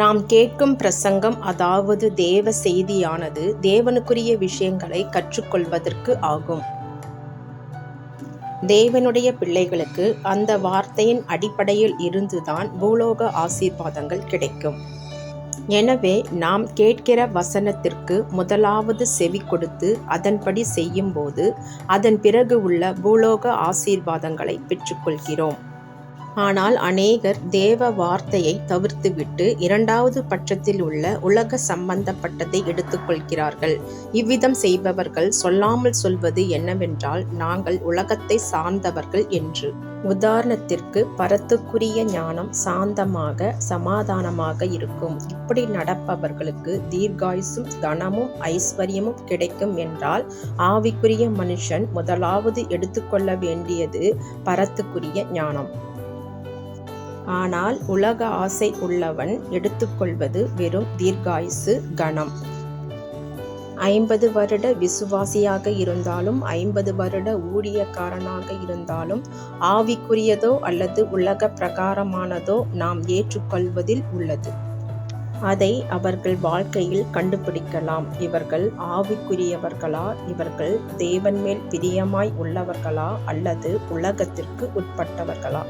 நாம் கேட்கும் பிரசங்கம் அதாவது தேவ செய்தியானது தேவனுக்குரிய விஷயங்களை கற்றுக்கொள்வதற்கு ஆகும். தேவனுடைய பிள்ளைகளுக்கு அந்த வார்த்தையின் அடிப்படையில் இருந்துதான் பூலோக ஆசீர்வாதங்கள் கிடைக்கும். எனவே நாம் கேட்கிற வசனத்திற்கு முதலாவது செவி கொடுத்து அதன்படி செய்யும்போது அதன் பிறகு உள்ள பூலோக ஆசீர்வாதங்களை பெற்றுக்கொள்கிறோம். ஆனால் அநேகர் தேவ வார்த்தையை தவிர்த்துவிட்டு இரண்டாவது பட்சத்தில் உள்ள உலக சம்பந்தப்பட்டதை எடுத்துக்கொள்கிறார்கள். இவ்விதம் செய்பவர்கள் சொல்லாமல் சொல்வது என்னவென்றால் நாங்கள் உலகத்தை சார்ந்தவர்கள் என்று. உதாரணத்திற்கு பரத்துக்குரிய ஞானம் சாந்தமாக சமாதானமாக இருக்கும். இப்படி நடப்பவர்களுக்கு தீர்காயுசும் தனமும் ஐஸ்வர்யமும் கிடைக்கும் என்றால் ஆவிக்குரிய மனுஷன் முதலாவது எடுத்துக்கொள்ள வேண்டியது பரத்துக்குரிய ஞானம். ஆனால் உலக ஆசை உள்ளவன் எடுத்துக்கொள்வது வெறும் தீர்காயுசு கணம். ஐம்பது வருட விசுவாசியாக இருந்தாலும் ஐம்பது வருட ஊழியக்காரனாக இருந்தாலும் ஆவிக்குரியதோ அல்லது உலக பிரகாரமானதோ நாம் ஏற்றுக்கொள்வதில் உள்ளது. அதை அவர்கள் வாழ்க்கையில் கண்டுபிடிக்கலாம். இவர்கள் ஆவிக்குரியவர்களா? இவர்கள் தேவன் மேல் பிரியமாய் உள்ளவர்களா? அல்லது உலகத்திற்கு உட்பட்டவர்களா?